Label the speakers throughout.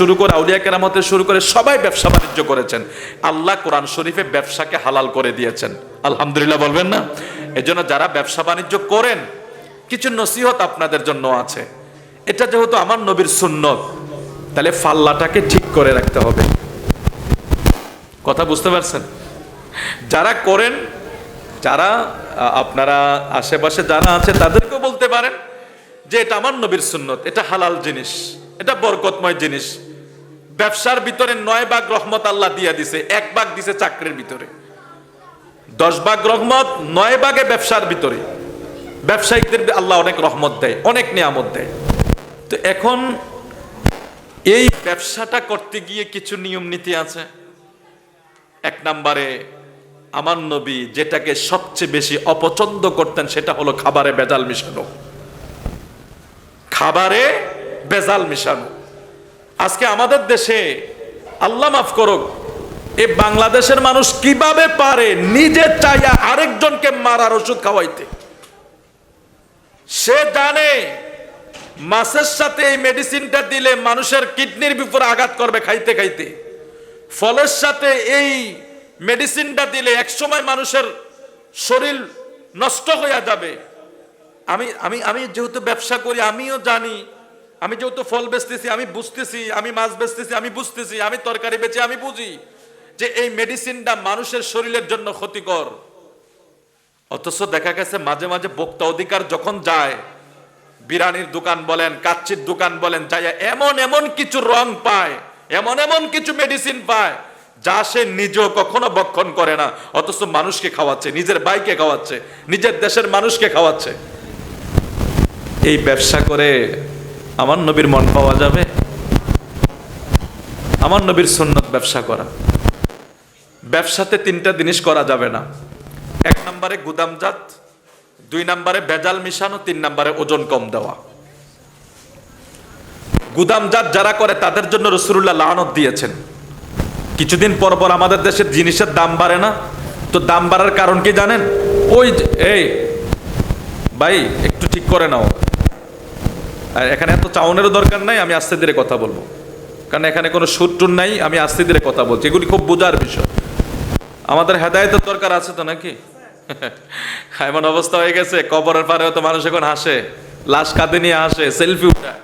Speaker 1: শুরু করে আউলিয়া কেরামতে শুরু করে সবাই ব্যবসা বাণিজ্য করেছেন। আল্লাহ কোরআন শরীফে ব্যবসাকে হালাল করে দিয়েছেন। আলহামদুলিল্লাহ বলবেন না? এজন্য যারা ব্যবসা বাণিজ্য করেন, কিছু নসিহত আপনাদের জন্য আছে। এটা যেহেতু আমার নবীর সুন্নত, তাহলে ফাল্লাটাকে ঠিক করে রাখতে হবে। কথা বুঝতে পারছেন? যারা করেন, যারা আপনারা আশেপাশে যারা আছে, তাদেরকেও বলতে পারেন যে এটা আমার নবীর সুন্নত, এটা হালাল জিনিস, এটা বরকতময় জিনিস। ব্যবসার ভিতরে নয় ভাগ রহমত আল্লাহ দিয়া দিছে, এক ভাগ দিছে চাকরির ভিতরে। দশ ভাগ রহমত, নয় ভাগে ব্যবসার ভিতরে। ব্যবসায়িকদের আল্লাহ অনেক রহমত দেয়, অনেক নিয়ামত দেয়। তো এখন এই ব্যবসাটা করতে গিয়ে কিছু নিয়ম নীতি আছে। এক নম্বরে, আমার নবী যেটাকে সবচেয়ে বেশি অপছন্দ করতেন সেটা হলো খাবারে বেজাল মিশানো। খাবারে বেজাল মিশানো। আজকে আমাদের দেশে, আল্লাহ মাফ করুক এই বাংলাদেশের মানুষ কীভাবে পারে নিজে চাইয়া আরেকজনকে মারার ওষুধ খাওয়াইতে? সে জানে মাছের সাথে এই মেডিসিনটা দিলে মানুষের কিডনির বিপরে আঘাত করবে খাইতে খাইতে। ফলের সাথে এই মেডিসিনটা দিলে একসময় মানুষের শরীর নষ্ট হয়ে যাবে। আমি আমি আমি যেহেতু ব্যবসা করি, আমিও জানি আমি যেহেতু ফল বেচতেছি, আমি বুঝতেছি, আমি মাছ বেচতেছি, আমি বুঝতেছি, আমি তরকারি বেচে, আমি বুঝি যে এই মেডিসিনটা মানুষের শরীরের জন্য ক্ষতিকর। অথচ দেখা গেছে মাঝে মাঝে ভোক্তা অধিকার যখন যায় বিরানির দোকান বলেন, কাচ্চির দোকান বলেন, যাইয়া এমন এমন কিছু রং পায়, এমন এমন কিছু মেডিসিন পায়, যা সে নিজেও কখনো বক্ষণ করে না। অথচ মানুষকে খাওয়াচ্ছে, নিজের বাইকে খাওয়াচ্ছে, নিজের দেশের মানুষকে খাওয়াচ্ছে। এই ব্যবসা করে আমার নবীর মন পাওয়া যাবে। আমার নবীর সুন্নত ব্যবসা করা। ব্যবসাতে তিনটা জিনিস করা যাবে না। এক নম্বরে গুদামজাত দুই নম্বরে বেজাল মিশানো, তিন নম্বরে ওজন কম দেওয়া। গুদামজাত যারা করে, তাদের জন্য রসুল্লাহ লানত দিয়েছেন। কিছুদিন পর পর আমাদের দেশের জিনিসের দাম বাড়ে না। তো দাম বাড়ার কারণ কি জানেন? ওই এই, ভাই, একটু ঠিক করে নাও। আর এখানে এত চাউনেরও দরকার নাই, আমি আস্তে ধীরে কথা বলব। কারণ এখানে কোনো সুর টুর নাই, আমি আস্তে ধীরে কথা বলছি। এগুলি খুব বোঝার বিষয়। আমাদের হেদায়তের দরকার আছে তো নাকি? এমন অবস্থা হয়ে গেছে, কবরের পারেও তো মানুষ এখন হাসে। লাশ কাঁদে নিয়ে হাসে, সেলফি উঠায়।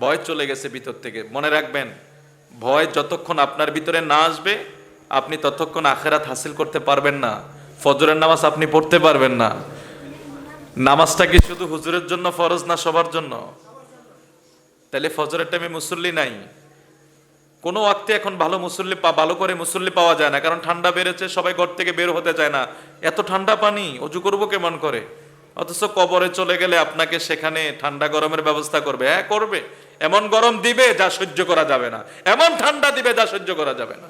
Speaker 1: ভয় চলে গেছে ভিতর থেকে। মনে রাখবেন, ভয় যতক্ষণ আপনার ভিতরে না আসবে, আপনি ততক্ষণ আখেরাত হাসিল করতে পারবেন না। ফজরের নামাজ আপনি পড়তে পারবেন না। নামাজটা কি শুধু হুজুরের জন্য ফরজ না সবার জন্য? তাহলে ফজরের টাইমে মুসল্লি নাই। কোনো ওয়াক্তে এখন ভালো মুসল্লি ভালো করে মুসল্লি পাওয়া যায় না, কারণ ঠান্ডা বেড়েছে, সবাই ঘর থেকে বের হতে চায় না। এত ঠান্ডা পানি, অজু করব কেমন করে? অথচ কবরে চলে গেলে আপনাকে সেখানে ঠান্ডা গরমের ব্যবস্থা করবে। হ্যাঁ করবে। এমন গরম দিবে যা সহ্য করা যাবে না। এমন ঠান্ডা দিবে যা সহ্য করা যাবে না।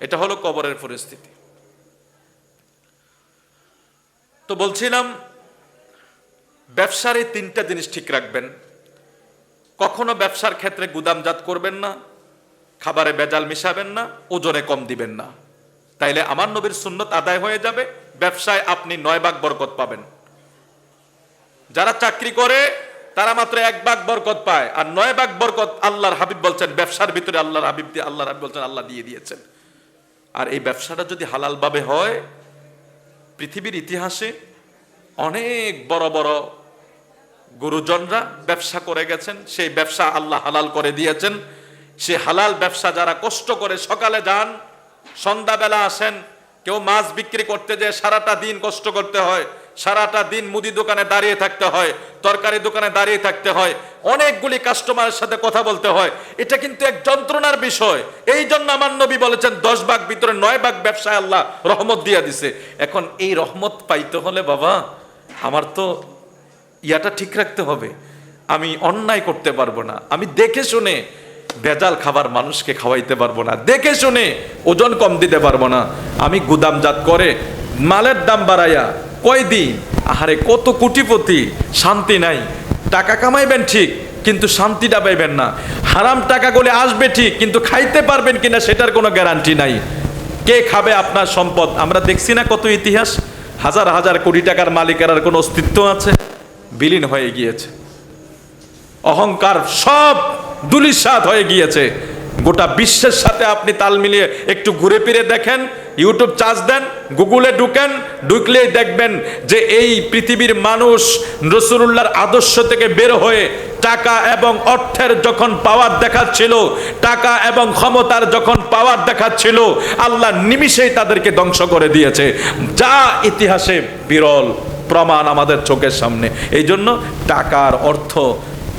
Speaker 1: এটা হলো কবরের পরিস্থিতি। তো বলছিলাম, ব্যবসার এই তিনটা জিনিস ঠিক রাখবেন। কখনো ব্যবসার ক্ষেত্রে গুদামজাত করবেন না, খাবারে বেজাল মিশাবেন না, ওজনে কম দিবেন না। তাইলে আমার নবীর সুন্নত আদায় হয়ে যাবে, ব্যবসায় আপনি নয় ভাগ বরকত পাবেন। যারা চাকরি করে, তারা মাত্র এক ভাগ বরকত পায়, আর নয় ভাগ বরকত আল্লাহর হাবিব বলছেন, ব্যবসার ভিতরে আল্লাহর হাবিব দিয়ে, আল্লাহর হাবিব বলছেন, আল্লাহ দিয়ে দিয়েছেন। আর এই ব্যবসাটা যদি হালালভাবে হয়, পৃথিবীর ইতিহাসে অনেক বড় বড় গুরুজনরা ব্যবসা করে গেছেন, সেই ব্যবসা আল্লাহ হালাল করে দিয়েছেন। সে হালাল ব্যবসা যারা কষ্ট করে সকালে যান, সন্ধ্যাবেলা আসেন, কেউ মাছ বিক্রি করতে যে সারাটা দিন কষ্ট করতে হয়, সারাটা দিন মুদি দোকানে দাঁড়িয়ে থাকতে হয়, তরকারি দোকানে দাঁড়িয়ে থাকতে হয়, অনেকগুলি কাস্টমারের সাথে কথা বলতে হয়। এটা কিন্তু এক যন্ত্রণার বিষয়। এই জন্য আমার নবী বলেছেন, দশ ভাগ ভিতরে নয় ভাগ ব্যবসায় আল্লাহ রহমত দিয়া দিছে। এখন এই রহমত পাইতে হলে বাবা, আমার তো ইয়াটা ঠিক রাখতে হবে। আমি অন্যায় করতে পারব না। আমি দেখে শুনে ভেজাল খাবার মানুষকে খাওয়াইতে পারব না। দেখে শুনে ওজন কম দিতে পারব না। আমি গুদামজাত করে মালের দাম বাড়াইয়া কয় দিন আহারে কত কোটিপতি, শান্তি নাই। টাকা কামাইবেন ঠিক, কিন্তু শান্তিটা পাইবেন না। হারাম টাকাগুলি আসবে ঠিক, কিন্তু খাইতে পারবেন কিনা সেটার কোনো গ্যারান্টি নাই। কে খাবে আপনার সম্পদ? আমরা দেখছি না কত ইতিহাস। হাজার হাজার কোটি টাকার মালিকের আর কোনো অস্তিত্ব আছে। বিলীন হয়ে গিয়েছে। অহংকার সব দুলিশাত হয়ে গিয়েছে। গোটা বিশ্বের সাথে আপনি তাল মিলিয়ে একটু ঘুরে ফিরে দেখেন, ইউটিউব চার্জ দেন, গুগলে ঢুকেন, ঢুকলেই দেখবেন যে এই পৃথিবীর মানুষ রসুল্লাহর আদর্শ থেকে বের হয়ে টাকা এবং অর্থের যখন পাওয়ার দেখাচ্ছিল, টাকা এবং ক্ষমতার যখন পাওয়ার দেখাচ্ছিল, আল্লাহ নিমিষেই তাদেরকে ধ্বংস করে দিয়েছে। যা ইতিহাসে বিরল। প্রমাণ আমাদের চোখের সামনে। এই জন্য টাকার অর্থ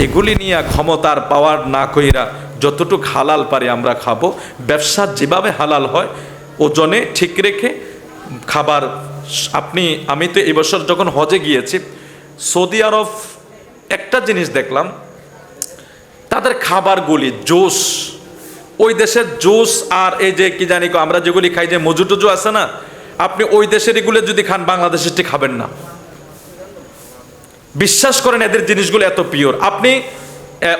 Speaker 1: এগুলি নিয়ে ক্ষমতার পাওয়ার না কইরা যতটুক হালাল পারি আমরা খাব। ব্যবসা যেভাবে হালাল হয়, ওজনে ঠিক রেখে খাবার। আপনি, আমি তো এবছর যখন হজে গিয়েছি, সৌদি আরব একটা জিনিস দেখলাম, তাদের খাবারগুলি, জুস, ওই দেশের জুস আর এই যে কি জানি আমরা যেগুলি খাই যে মজু টুজু আছে না, আপনি ওই দেশের এগুলো যদি খান, বাংলাদেশের ঠিক খাবেন না। বিশ্বাস করেন এদের জিনিসগুলো এত পিওর আপনি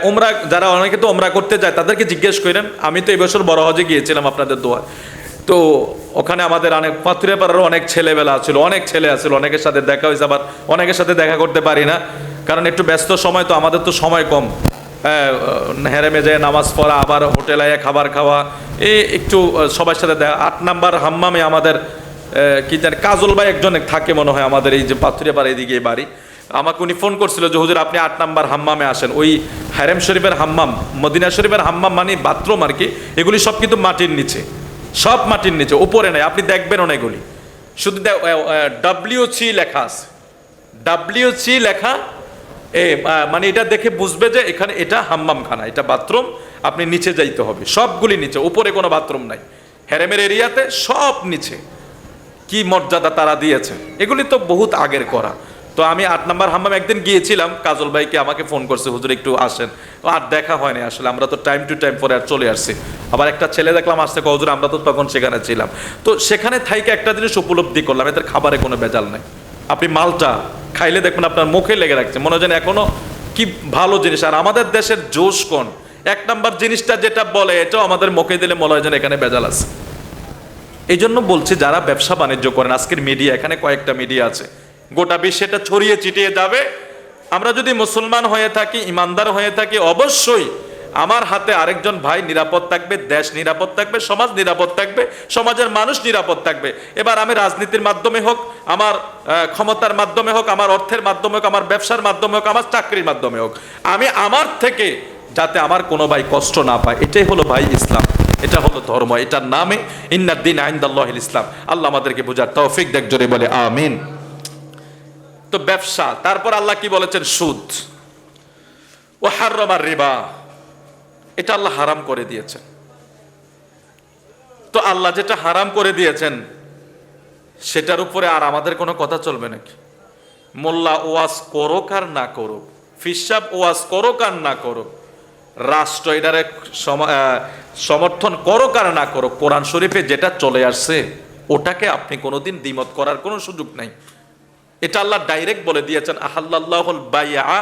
Speaker 1: ওমরা যারা অনেকে তো ওমরা করতে যায় তাদেরকে জিজ্ঞেস করেন আমি তো এবছর বড় হজে গিয়েছিলাম আপনাদের দোয়া তো ওখানে আমাদের অনেক পাথুরে পাড়ারও অনেক ছেলেবেলা ছিল অনেক ছেলে আছিল অনেকের সাথে দেখা হয়েছে আবার অনেকের সাথে দেখা করতে পারি না। কারণ একটু ব্যস্ত সময় তো আমাদের তো সময় কম। হ্যাঁ, হেরেমে যায় নামাজ পড়া আবার হোটেলে খাবার খাওয়া এই একটু সবার সাথে দেখা। আট নাম্বার হাম্মামে আমাদের কি জানি কাজল ভাই একজন থাকে মনে হয় আমাদের এই যে পাথুরিয়া পাড়া এদিকে বাড়ি। আমাকে উনি ফোন করছিল যে, হুজুর, আপনি আট নাম্বার হাম্মামে আসেন। ওই হ্যারেম শরীফের হাম্মাম, মদিনা শরীফের হাম্মাম মানে বাথরুম আর কি, এগুলি সব কিন্তু মাটির নিচে, সব মাটির নিচে, উপরে নেই, আপনি দেখবেন অনেকগুলি শুধু ডাব্লিউ সি লেখা আছে। ডাব্লিউ সি লেখা, এ মানে এটা দেখে বুঝবে যে এখানে এটা হাম্মাম খানা এটা বাথরুম, আপনি নিচে যাইতে হবে, সবগুলি নিচে, উপরে কোনো বাথরুম নাই। হ্যারেমের এরিয়াতে সব নিচে। কি মর্যাদা তারা দিয়েছে? এগুলি তো বহুত আগের করা। তো আমি আট নাম্বার হাম্মাম একদিন গিয়েছিলাম কাজল ভাইকে আমাকে ফোন করছে হুজুর একটু আসেন। আর দেখা হয়নি আসলে আমরা তো টাইম টু টাইম পরে আর চলে আসছি। আবার একটা ছেলে দেখলাম কয়, হুজুর আমরা তো তখন সেখানে ছিলাম। তো সেখানে থাইকে একটা জিনিস উপলব্ধি করলাম এদের খাবারে কোনো বেজাল নাই। আপনি মালটা খাইলে দেখবেন আপনার মুখে লেগে রাখছে মনে হয় এখনও কি ভালো জিনিস। আর আমাদের দেশের জোশ কোন? এক নাম্বার জিনিসটা যেটা বলে এটাও আমাদের মুখে দিলে মনে হয় যেন এখানে বেজাল আছে। এই জন্য বলছি যারা ব্যবসা বাণিজ্য করেন আজকের মিডিয়া এখানে কয়েকটা মিডিয়া আছে। গোটা বিশ্বে এটা ছড়িয়ে ছিটিয়ে যাবে। আমরা যদি মুসলমান হয়ে থাকি, ইমানদার হয়ে থাকি, অবশ্যই আমার হাতে আরেকজন ভাই নিরাপদ থাকবে, দেশ নিরাপদ থাকবে, সমাজ নিরাপদ থাকবে, সমাজের মানুষ নিরাপদ থাকবে। এবার আমি রাজনীতির মাধ্যমে হোক, আমার ক্ষমতার মাধ্যমে হোক, আমার অর্থের মাধ্যমে হোক, আমার ব্যবসার মাধ্যমে হোক, আমার চাকরির মাধ্যমে হোক, আমি আমার থেকে যাতে আমার কোনো ভাই কষ্ট না পায়, এটাই হলো ভাই ইসলাম। এটা হলো ধর্ম, এটার নামে ইন্নাদ্দিন আইন্দাল্লাহ ইসলাম। আল্লাহ আমাদেরকে বোঝার তৌফিক দেখ, জোরে বলে, আমিন। তো ব্যবসা। তারপর আল্লাহ কি বলেছেন? সুদ। ও হার্রমার রিবা। এটা আল্লাহ হারাম করে দিয়েছেন। তো আল্লাহ যেটা হারাম করে দিয়েছেন, সেটার উপরে আর আমাদের কোনো কথা চলবে নাকি মোল্লা ওয়াজ করুক আর না করুক, ফিসাব ওয়াজ করুক আর না করুক, রাষ্ট্র এটারে সমর্থন করুক আর না করুক, কোরআন শরীফে যেটা চলে আসছে, ওটাকে আপনি কোনোদিন দ্বিমত করার কোনো সুযোগ নাই। এটা আল্লাহ ডাইরেক্ট বলে দিয়েছেন আহাল্লাহুল বাইয়া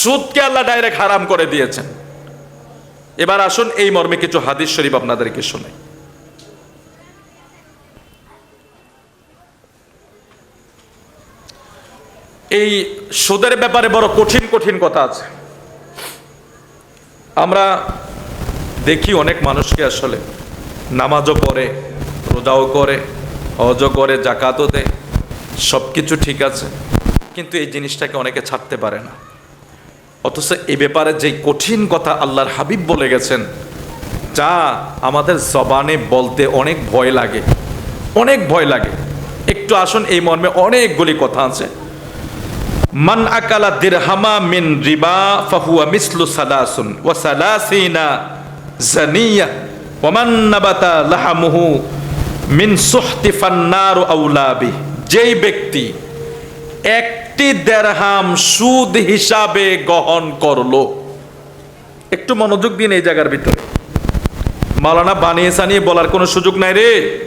Speaker 1: সুদকে আল্লাহ ডাইরেক্ট হারাম করে দিয়েছেন। এবার আসুন এই মর্মে কিছু হাদিস শরীফ আপনাদেরকে শোনাই। এই সুদের ব্যাপারে বড় কঠিন কঠিন কথা আছে। আমরা দেখি অনেক মানুষকে আসলে নামাজও পড়ে, রোজাও করে হজও করে জাকাতও দেয় সব কিছু ঠিক আছে, কিন্তু এই জিনিসটাকে অনেকে ছাড়তে পারে না। অথচ এ ব্যাপারে যে কঠিন কথা আল্লাহর হাবিব বলে গেছেন, যা আমাদের জবানে বলতে অনেক ভয় লাগে, অনেক ভয় লাগে। একটু আসুন, এই মর্মে অনেকগুলি কথা আছে। মান আকালা দিরহামা মিন রিবা ফাহুয়া মিসলু সালাসুন ওয়া সালাসিনা জানিয়া ওমান নাবাতা লাহামুহু মিন সুহতি ফান্নারু আউলাবি। যেই ব্যক্তি একটি দেড়হাম সুদ হিসাবে গ্রহণ করল। একটু মনোযোগ দিন এই জায়গার ভিতরে। মালানা বানিয়ে সানিয়ে বলার কোনো সুযোগ নাই রে।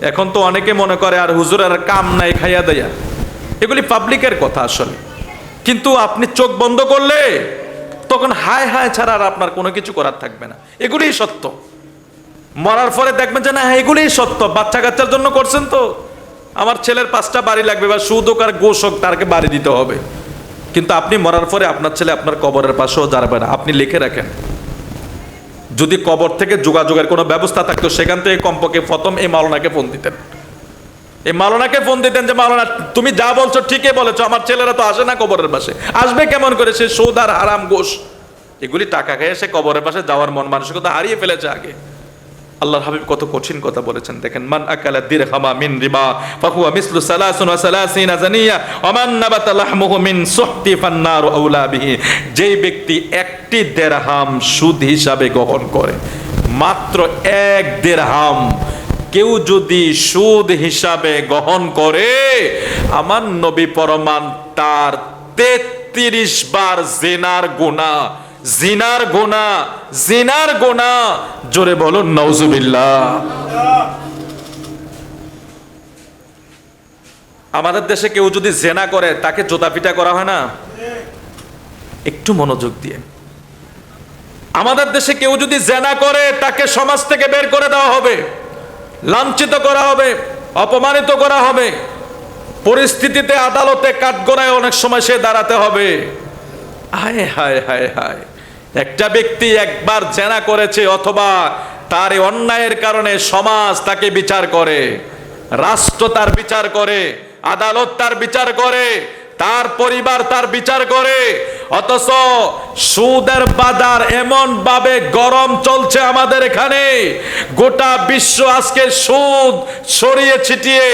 Speaker 1: এখন তো অনেকে মনে করে, আর হুজুর, আর কাম নাই, খাইয়া দেয়া এগুলি পাবলিকের কথা আসলে। কিন্তু আপনি চোখ বন্ধ করলে তখন হায় হায় ছাড়া আর আপনার কোনো কিছু করার থাকবে না। এগুলিই সত্য। মরার পরে দেখবেন যে না, এগুলিই সত্য। বাচ্চা কাচ্চার জন্য করছেন তো। আমার ছেলের পাঁচটা বাড়ি লাগবে বা সুদ হোক আর হোক তারকে বাড়ি দিতে হবে। কিন্তু আপনি মরার পরে আপনার ছেলে আপনার কবরের পাশেও দাঁড়াবে না। আপনি লিখে রাখেন। যদি কবর থেকে যোগাযোগের কোনো ব্যবস্থা থাকতো, সেখান থেকে কমপক্ষে প্রথম এই মাওলানাকে ফোন দিতেন। এই মাওলানাকে ফোন দিতেন যে, মাওলানা, তুমি যা বলছো ঠিকই বলেছ, আমার ছেলেরা তো আসে না কবরের পাশে। আসবে কেমন করে সে সুদ আর হারাম গোশ? এগুলি টাকা খেয়ে সে কবরের পাশে যাওয়ার মন মানসিকতা হারিয়ে ফেলেছে আগে। আল্লাহর হাবিব কত কঠিন কথা বলেছেন। দেখেন, মান আকালা দিরহামা মিন রিবা, ফাহুয়া মিসলু সালাসুন ওয়া সালাসিনা জানিয়া, ওয়া মান নাবাতা লাহমুহু মিন সুহতি ফান্নারু আউলা বিহি। যেই ব্যক্তি একটি দিরহাম সুদ হিসাবে গ্রহণ করে, মাত্র এক দিরহাম কেউ যদি সুদ হিসাবে গ্রহণ করে, আমার নবী পরমান তার তেত্রিশ বার জেনার গুণা জিনার গোনা জিনার গোনা। জোরে বলুন নওজুবিল্লাহ আমাদের দেশে কেউ যদি জেনা করে, তাকে জোতা পিটা করা হয় না? একটু মনোযোগ দিয়ে। আমাদের দেশে কেউ যদি জেনা করে, তাকে সমাজ থেকে বের করে দেওয়া হবে। লাঞ্ছিত করা হবে, অপমানিত করা হবে। পরিস্থিতিতে, আদালতে, কাঠগড়ায় অনেক সময় সে দাঁড়াতে হবে। হায় হায় হায় হায়। একটা ব্যক্তি একবার জেনা করেছে অথবা তার অন্যায়ের কারণে সমাজ তাকে বিচার করে, রাষ্ট্র তার বিচার করে, আদালত তার বিচার করে তার পরিবার তার বিচার করে। অথচ সুদের বাজার এমন ভাবে গরম চলছে আমাদের এখানে। গোটা বিশ্ব আজকে সুদ ছড়িয়ে ছিটিয়ে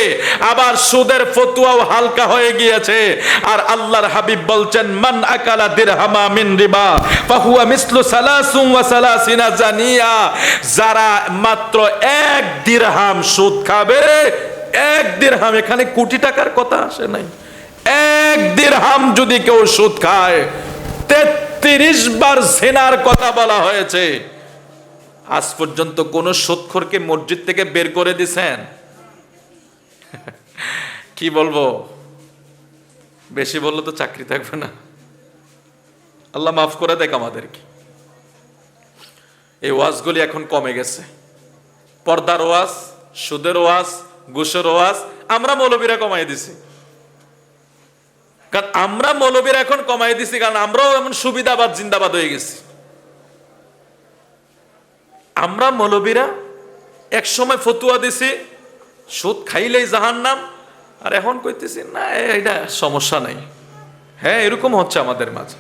Speaker 1: আবার সুদের ফতুয়াও হালকা হয়ে গিয়েছে। আর আল্লাহর হাবিব বলছেন, মান আকালা দিরহামা মিন রিবা, ফাহুয়া মিসলু সালাসুম ওয়া সালাসিনা জানিয়া। যারা মাত্র এক দিরহাম সুদ খাবে, এক দিরহাম, এখানে কোটি টাকার কথা আসে নাই। এক দিরহাম যদি কেউ সুদ খায়, তেত্রিশ বার জেনার কথা বলা হয়েছে। আজ পর্যন্ত কোন সুদখোরকে মসজিদ থেকে বের করে দিছেন? কি বলব? বেশি বললে তো চাকরি থাকবে না। আল্লাহ মাফ করে দেখ আমাদেরকে। এই ওয়াজগুলি এখন কমে গেছে। পর্দার ওয়াজ, সুদের ওয়াজ, ঘুষের ওয়াজ, আমরা মৌলবীরা কমাই দিছি। কারণ আমরা মৌলবীরা এখন কমাই দিছি, কারণ আমরাও এমন সুবিধাবাদ, জিন্দাবাদ হয়ে গেছি। আমরা মৌলবীরা এক সময় ফতুয়া দিছি, সুদ খাইলেই জাহান নাম আর এখন কইতেছি, না এটা সমস্যা নাই। হ্যাঁ এরকম হচ্ছে আমাদের মাঝে।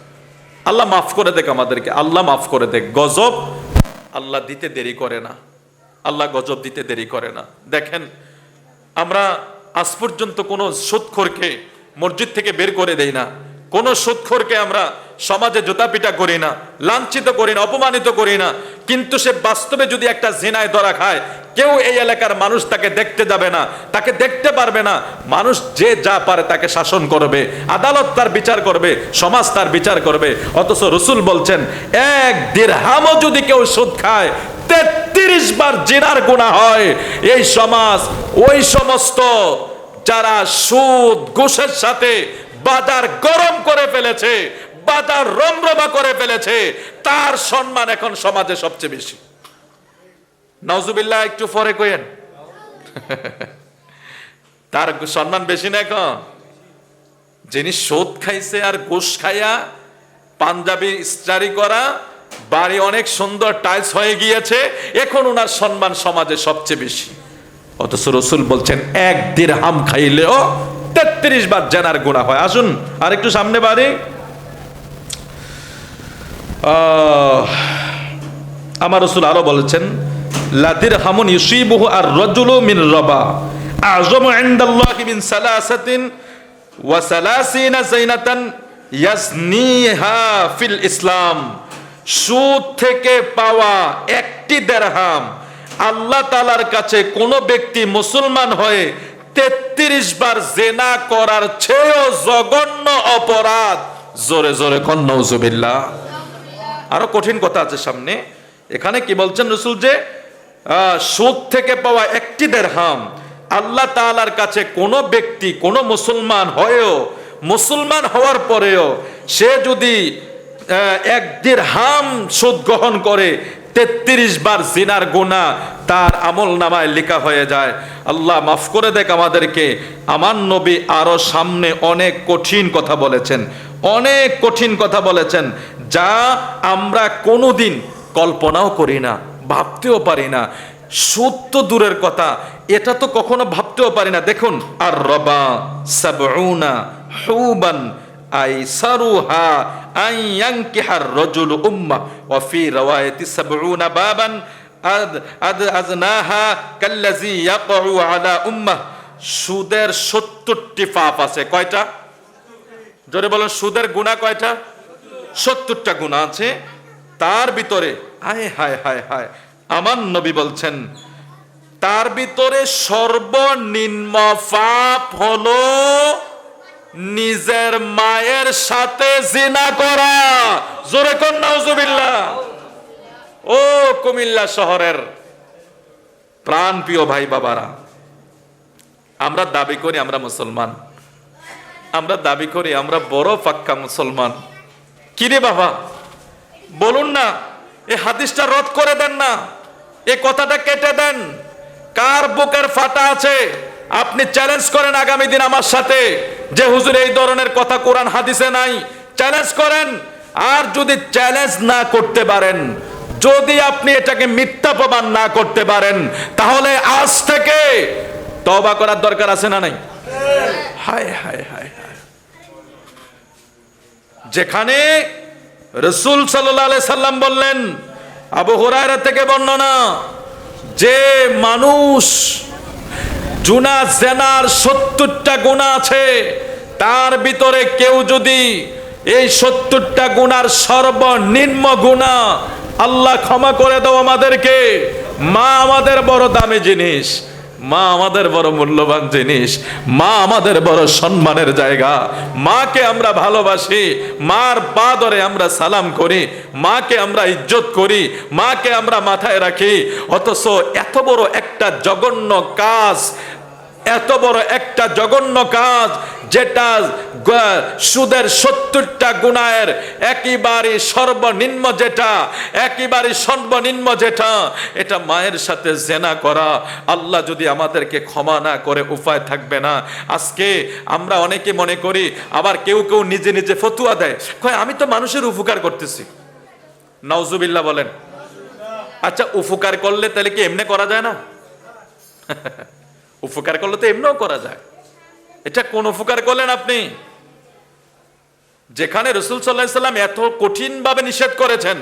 Speaker 1: আল্লাহ মাফ করে দেখ আমাদেরকে, আল্লাহ মাফ করে দেখ গজব আল্লাহ দিতে দেরি করে না। আল্লাহ গজব দিতে দেরি করে না। দেখেন, আমরা আজ পর্যন্ত কোনো সুদখোরকে মসজিদ থেকে বের করে দেই না। কোন সুদখোরকে আমরা সমাজে জোতাপিটা করি না, লাঞ্ছিত করি না, অপমানিত করি না। কিন্তু সে বাস্তবে যদি একটা জেনায় ধরা খায়, কেউ এই এলাকার মানুষ তাকে দেখতে যাবে না, তাকে দেখতে পারবে না। মানুষ যে যা পারে তাকে শাসন করবে, আদালত তার বিচার করবে, সমাজ তার বিচার করবে। অথচ রসুল বলছেন, এক দেড়হামও যদি কেউ সুদ খায়, তেত্রিশ বার জিনার গুণা হয়। এই সমাজ, ওই সমস্ত যারা সুদ, ঘুষের সাথে বাজার গরম করে ফেলেছে বাজার রমরমা করে ফেলেছে, তার সম্মান এখন সমাজে সবচেয়ে বেশি। নজুবিল্লাহ একটু পরে কইেন তার সম্মান বেশি না এখন। যিনি সুদ খাইছে আর ঘুষ খাইয়া পাঞ্জাবি স্টারি করা, বাড়ি অনেক সুন্দর টাইলস হয়ে গিয়েছে, এখন ওনার সম্মান সমাজে সবচেয়ে বেশি। অথচ রসুল বলছেন, এক দেড় হাম খাইলেও তেত্রিশ বার জেনার গুণা হয়। আসুন আর একটু সামনে বাড়ি। আমার রসুল আরও বলেছেন লাদির হামুন ইউসিবহু আর রজুলু মিন রবা। আজম ইনদাল্লাহি মিন সালাসাতিন ওয়া সালাসিনা জাইনাতান ইয়াজনিহা ফিল ইসলাম। সুদ থেকে পাওয়া একটি দেরহাম আল্লাহ তালার কাছে কোনো ব্যক্তি মুসলমান হয়ে তেত্রিশ বার জেনা করার চেয়েও জঘন্য অপরাধ। জোরে জোরে কন্নৌজুবিল্লাহ আরও কঠিন কথা আছে সামনে। এখানে কি বলছেন রসুল যে সুদ থেকে পাওয়া একটি দেড়হাম। আল্লাহ তালার কাছে কোনো ব্যক্তি, কোনো মুসলমান হয়েও, মুসলমান হওয়ার পরেও সে যদি এক হাম সুদ গ্রহণ করে তেত্রিশ বার জিনার গুণা তার আমল নামায় লেখা হয়ে যায়। আল্লাহ মাফ করে দেখ আমাদেরকে। আমার নবী আরও সামনে অনেক কঠিন কথা বলেছেন। অনেক কঠিন কথা বলেছেন যা আমরা কোনোদিন কল্পনাও করি না, ভাবতেও পারি না। সত্য দূরের কথা, এটা তো কখনো ভাবতেও পারি না। দেখুন, আর রবা সাবউনা হুবান বাবান সুদের সত্তরটি পাপ আছে, কয়টা? জোরে বলেন, সুদের গুণা কয়টা? সত্তরটা গুণা আছে। তার ভিতরে, হায় হায় হায় হায়, আমার নবী বলছেন, তার ভিতরে সর্বনিম্ন পাপ হলো নিজের মায়ের সাথে জিনা করা। জোরে কর নাউজুবিল্লাহ। ও কুমিল্লা শহরের প্রাণ প্রিয় ভাই বাবারা, আমরা দাবি করি আমরা মুসলমান। আমরা দাবি করি আমরা বড় পাক্কা মুসলমান। কিরে বাবা? বলুন না, এ হাদিসটা রদ করে দেন না। এ কথাটা কেটে দেন। কার বুকের ফাটা আছে? আপনি চ্যালেঞ্জ করেন আগামী দিন আমার সাথে। যে হুজুর এই ধরনের কথা কোরআন হাদিসে নাই চ্যালেঞ্জ করেন। আর যদি চ্যালেঞ্জ না করতে পারেন, যদি আপনি এটাকে মিথ্যা প্রমাণ না করতে পারেন, তাহলে আজ থেকে তবা করার দরকার আছে না নাই? হায় হায় হায় যেখানে রসুল সাল্লাহ সাল্লাম বললেন, আবু হুরায়রা থেকে বর্ণনা, যে মানুষ জুনা জেনার সত্তরটা গুণা আছে। তার ভিতরে কেউ যদি এই সত্তরটা গুণার সর্বনিম্ন গুণা আল্লাহ ক্ষমা করে দাও আমাদেরকে। মা আমাদের বড় দামি জিনিস। মা আমাদের বড় মূল্যবান জিনিস, মা আমাদের বড় সম্মানের জায়গা। মাকে আমরা ভালোবাসি, মার পা ধরে আমরা সালাম করি, মাকে আমরা ইজ্জত করি, মাকে আমরা মাথায় রাখি। অথচ এত বড় একটা জঘন্য কাজ, এত বড় একটা জঘন্য কাজ যেটা সুদের সত্তরটা গুণায়ের একেবারে সর্বনিম্ন যেটা, একেবারে সর্বনিম্ন যেটা, এটা মায়ের সাথে জেনা করা। আল্লাহ যদি আমাদেরকে ক্ষমা না করে উপায় থাকবে না। আজকে আমরা অনেকে মনে করি, আবার কেউ কেউ নিজে নিজে ফতুয়া দেয়। কয়, আমি তো মানুষের উপকার করতেছি। নওজুবিল্লাহ বলেন। আচ্ছা উপকার করলে তাহলে কি এমনি করা যায় না? উপকার করলে তো এমনিও করা যায়। এটা কোন উপকার করলেন আপনি? যেখানে রসুল সাল্লাহ সাল্লাম এত কঠিন ভাবে নিষেধ করেছেন।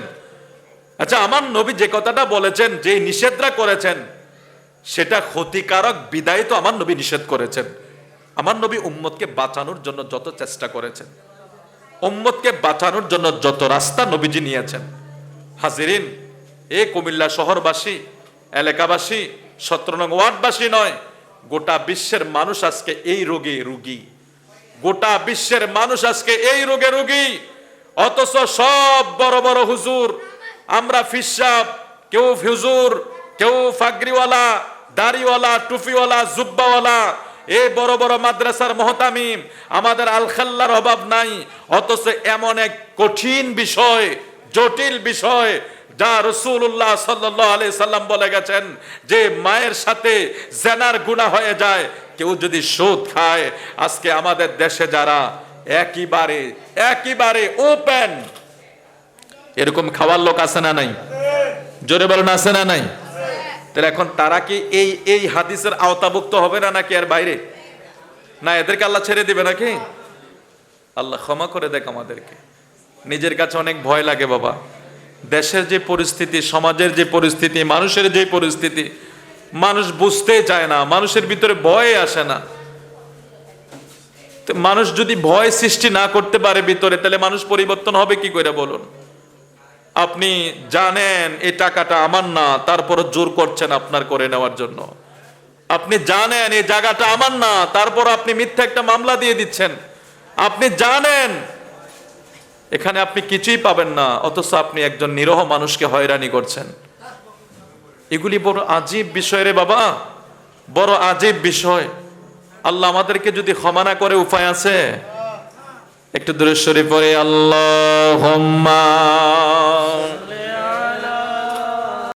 Speaker 1: আচ্ছা আমার নবী যে কথাটা বলেছেন, যে নিষেধরা করেছেন, সেটা ক্ষতিকারক বিদায় তো আমার নবী নিষেধ করেছেন। আমার নবী উম্মতকে বাঁচানোর জন্য যত চেষ্টা করেছেন, উম্মতকে বাঁচানোর জন্য যত রাস্তা নবীজি নিয়েছেন। হাজিরিন, এ কুমিল্লা শহরবাসী, এলাকাবাসী, সতেরো নং ওয়ার্ডবাসী নয় গোটা বিশ্বের মানুষ আজকে এই রোগে রুগী। গোটা বিশ্বের মানুষ আজকে এই রোগে রুগী। অথচ সব বড় বড় হুজুর, আমরা ফিসাব, কেউ হুজুর কেউ ফাগরিওয়ালা, দাড়িওয়ালা, টুপিওয়ালা, জুব্বাওয়ালা এই বড় বড় মাদ্রাসার মহতামিম, আমাদের আলখাল্লার অভাব নাই। অথচ এমন এক কঠিন বিষয়, জটিল বিষয় যা রসুল্লাহ সাল্লাহ আলি সাল্লাম বলে গেছেন, যে মায়ের সাথে জেনার গুণা হয়ে যায়, কেউ যদি সুদ খায়, আজকে আমাদের দেশে যারা একেবারে একেবারে ওপেন এরকম খাওয়ার লোক আছে না নাই? জোরে বলেন, আছে না নাই? তাহলে এখন তারা কি এই এই হাদিসের আওতাভুক্ত হবে না নাকি আর বাইরে? না, এদেরকে আল্লাহ ছেড়ে দিবে নাকি? আল্লাহ ক্ষমা করে দেখ আমাদেরকে। নিজের কাছে অনেক ভয় লাগে, বাবা। দেশের যে পরিস্থিতি, সমাজের যে পরিস্থিতি, মানুষের যে পরিস্থিতি, মানুষ বুঝতে চায় না, মানুষের ভিতরে ভয় আসে না। মানুষ যদি ভয় সৃষ্টি না করতে পারে ভিতরে, তাহলে মানুষ পরিবর্তন হবে কি করে বলুন? আপনি জানেন এই টাকাটা আমার না, তারপর জোর করছেন আপনার করে নেওয়ার জন্য। আপনি জানেন এই জায়গাটা আমার না, তারপর আপনি মিথ্যা একটা মামলা দিয়ে দিচ্ছেন। আপনি জানেন এখানে আপনি কিছুই পাবেন না, অথচ আপনি একজন নিরহ মানুষকে হয়রানি করছেন। এগুলি বড় আজীব বিষয় রে বাবা, বড় আজীব বিষয়। আল্লাহ আমাদেরকে যদি ক্ষমা না করে উপায় আছে? একটু দূরেশ্বরী পরে আল্লাহ